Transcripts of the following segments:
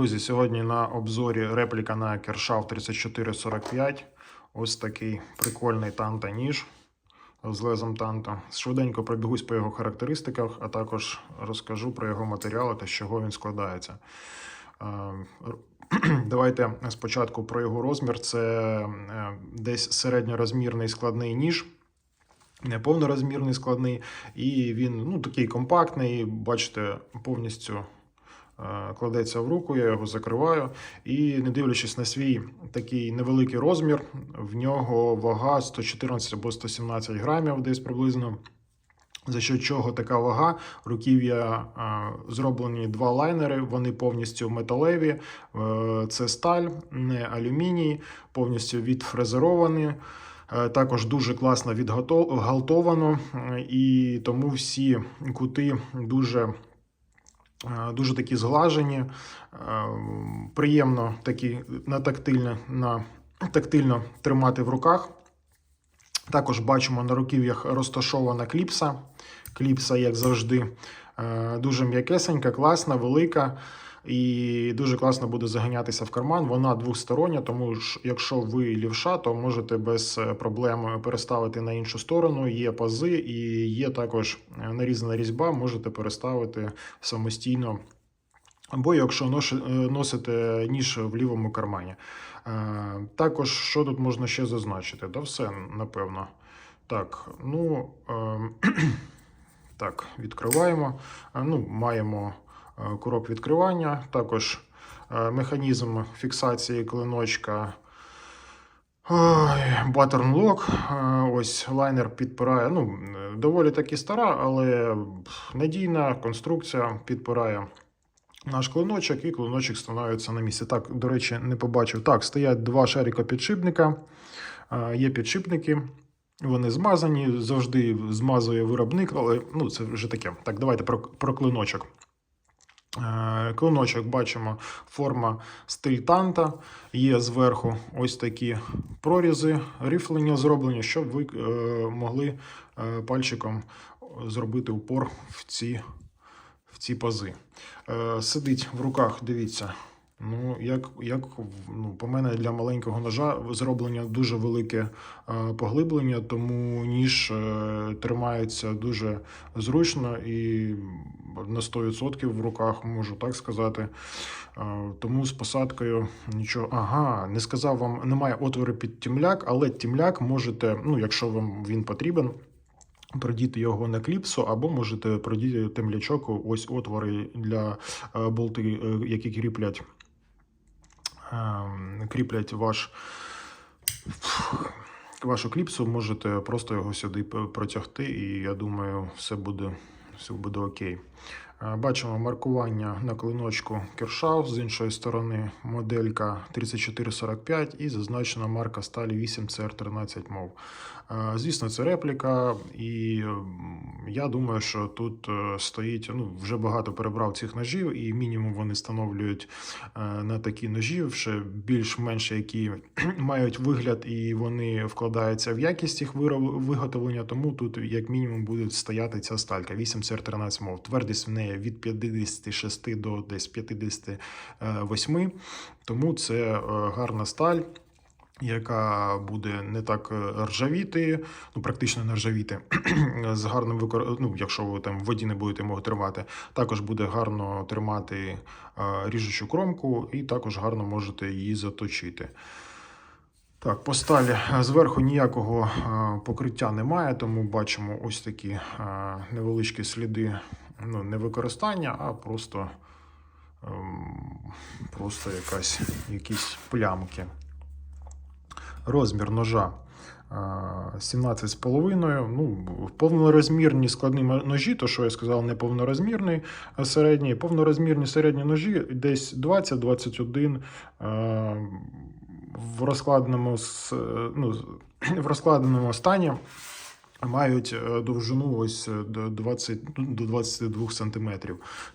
Друзі, сьогодні на обзорі репліка на Kershaw 3445. Ось такий прикольний танта ніж з лезом танта. Швиденько пробігусь по його характеристиках, а також розкажу про його матеріали та з чого він складається. Е, Давайте спочатку про його розмір. Це е, десь середньорозмірний складний ніж. Не повнорозмірний складний, і він ну, такий компактний. Бачите, повністю кладеться в руку, я його закриваю. І не дивлячись на свій такий невеликий розмір, в нього вага 114 або 117 грамів десь приблизно. За що чого така вага? Руків'я е, зроблені два лайнери, вони повністю металеві. Е, це сталь, не алюміній, повністю відфрезеровані. Е, Також дуже класно відгалтовано, е, і тому всі кути дуже, е, дуже такі зглажені. Е, Приємно такі на тактильно, на тактильно тримати в руках. Також бачимо на руків'ях розташована кліпса. Кліпса, як завжди, е, дуже м'якесенька, класна, велика. І дуже класно буде заганятися в карман. Вона двостороння, тому ж, якщо ви лівша, то можете без е, проблем переставити на іншу сторону. Є пази і є також е, нарізана різьба, можете переставити самостійно. Або якщо е, носите ніж в лівому кармані. Також, що тут можна ще зазначити? Да, все, напевно. Так, ну ем, так, відкриваємо. Ну, маємо курок відкривання, також е, механізм фіксації клиночка. Баттерн лок. Ось лайнер підпирає. Ну, е, доволі таки стара, але надійна конструкція підпирає наш клиночок, і клиночок становиться на місці. Так, до речі, не побачив. Так, стоять два шарика підшипника. Е, Є підшипники. Вони змазані, завжди змазує виробник, але ну, це вже таке. Так, давайте про, про клиночок. Е, Клиночок бачимо, форма стиль танта. Є зверху ось такі прорізи, рифлення зроблені, щоб ви е, могли е, пальчиком зробити упор в ці, в ці пази. Сидить в руках, дивіться. Ну, як, як ну, по мене для маленького ножа зроблення дуже велике е, поглиблення, тому ніж е, тримається дуже зручно і на 100% в руках, можу так сказати. Е, тому з посадкою нічого. Ага, не сказав вам, немає отвору під тімляк, але тімляк можете, ну, якщо вам він потрібен. Продіти його на кліпсу, або можете продіти темлячок, ось отвори для е, болти, е, які кріплять, кріплять ваш, вашу кліпсу, можете просто його сюди протягти, і я думаю, все буде, все буде окей. Е, Бачимо маркування на клиночку Kershaw, з іншої сторони моделька 3445 і зазначена марка сталі 8 cr 13 мов. Е, Звісно, це репліка, і я думаю, що тут е, стоїть ну, вже багато перебрав цих ножів, і мінімум вони встановлюють е, на такі ножі, вже більш-менш які мають вигляд і вони вкладаються в якість їх виготовлення. Тому тут, як мінімум, буде стояти ця сталька 8 cr 13 мов. Твердість в неї від 56 до десь 58, тому це е, гарна сталь яка буде не так е, ржавіти, ну практично не ржавіти, з гарним викор... ну, якщо ви там в воді не будете його тримати, також буде гарно тримати е, ріжучу кромку, і також гарно можете її заточити. Так, по сталі. Е, зверху ніякого е, покриття немає, тому бачимо ось такі е, невеличкі сліди ну, не використання, а просто, ем, просто якась, якісь плямки. Розмір ножа е, 17,5. Ну, повнорозмірні складні ножі, то що я сказав, не повнорозмірний а середній. Повнорозмірні середні ножі десь 20-21 е, в розкладеному, ну, в розкладеному стані. Мають е, довжину ось е, до 20, ну, до 22 см.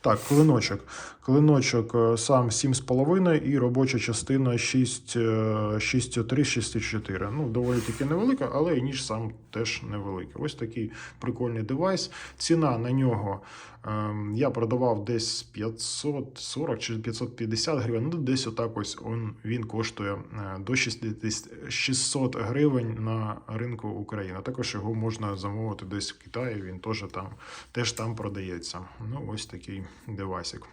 Так, клиночок. Клиночок е, сам 7,5 і робоча частина 6, е, 6,3, 6,4. Ну, доволі таки невелика, але і ніж сам теж невеликий. Ось такий прикольний девайс. Ціна на нього Ем, Я продавав десь 540 чи 550 гривень. Ну, десь отак ось он, він коштує до 60, 600 гривень на ринку України. Також його можна замовити десь в Китаї. Він теж там, теж там продається. Ну, ось такий девайсик.